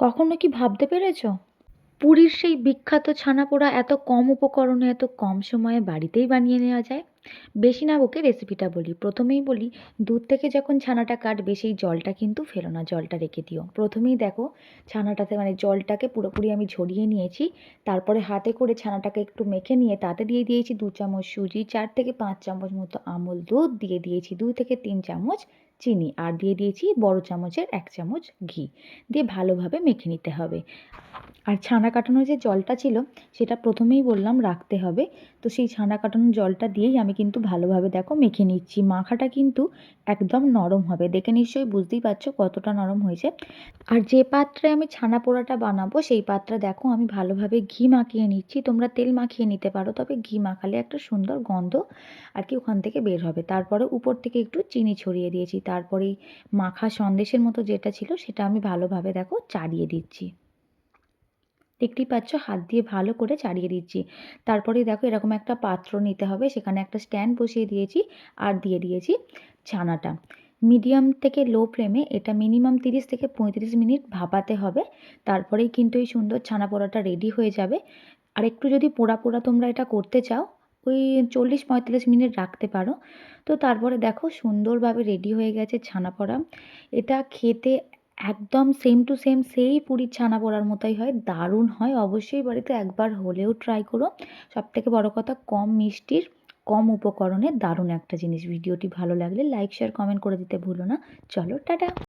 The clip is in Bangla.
কখনো কি ভাবতে পেরেছ? পুরীর সেই বিখ্যাত ছানা পোড়া এত কম উপকরণে এত কম সময়ে বাড়িতেই বানিয়ে নেওয়া যায়? বেশি না বকে রেসিপিটা বলি। প্রথমেই বলি দুধ থেকে যখন ছানাটা কাটবে, সেই জলটা কিন্তু ফেলো না, জলটা রেখে দিও। প্রথমেই দেখো, ছানাটাতে মানে জলটাকে পুরোপুরি আমি ঝরিয়ে নিয়েছি। তারপরে হাতে করে ছানাটাকে একটু মেখে নিয়ে তাতে দিয়ে দিয়েছি দু চামচ সুজি, চার থেকে পাঁচ চামচ মতো আমুল দুধ, দিয়ে দিয়েছি দুই থেকে তিন চামচ চিনি আর দিয়ে দিয়েছি বড় চামচের এক চামচ ঘি। দিয়ে ভালোভাবে মেখে নিতে হবে। আর ছানা কাটানোর যে জলটা ছিল, সেটা প্রথমেই বললাম রাখতে হবে। তো সেই ছানা কাটানোর জলটা দিয়েই আমি কিন্তু ভালোভাবে দেখো মেখে নিচ্ছি। মাখাটা কিন্তু একদম নরম হবে। দেখে নিশ্চয়ই বুঝতেই পারছ কতটা নরম হয়েছে। আর যে পাত্রে আমি ছানা পোড়াটা বানাবো, সেই পাত্রে দেখো আমি ভালোভাবে ঘি মাখিয়ে নিচ্ছি। তোমরা তেল মাখিয়ে নিতে পারো, তবে ঘি মাখালে একটা সুন্দর গন্ধ আর কি ওখান থেকে বের হবে। তারপরে উপর থেকে একটু চিনি ছড়িয়ে দিয়েছি। তারপরেই মাখা সন্দেশের মতো যেটা ছিল সেটা আমি ভালোভাবে দেখো চাড়িয়ে দিচ্ছি। দেখতেই পাচ্ছ হাত দিয়ে ভালো করে চাড়িয়ে দিচ্ছি। তারপরেই দেখো এরকম একটা পাত্র নিতে হবে, সেখানে একটা স্ট্যান্ড বসিয়ে দিয়েছি আর দিয়ে দিয়েছি ছানাটা। মিডিয়াম থেকে লো ফ্লেমে এটা মিনিমাম তিরিশ থেকে পঁয়ত্রিশ মিনিট ভাপাতে হবে। তারপরেই কিন্তু এই সুন্দর ছানা পোড়াটা রেডি হয়ে যাবে। আর একটু যদি পোড়া পোড়া তোমরা এটা করতে চাও ওই চল্লিশ পঁয়তাল্লিশ মিনিট রাখতে পারো। তো তারপরে দেখো সুন্দরভাবে রেডি হয়ে গেছে ছানা পোড়া। এটা খেতে একদম সেম টু সেম সেই পুরীর ছানা পোড়ার মতোই হয়, দারুণ হয়। অবশ্যই বাড়িতে একবার হলেও ট্রাই করো। সবথেকে বড় কথা কম মিষ্টির, কম উপকরণে দারুণ একটা জিনিস। ভিডিওটি ভালো লাগলে লাইক শেয়ার কমেন্ট করে দিতে ভুলো না। চলো, টাটা!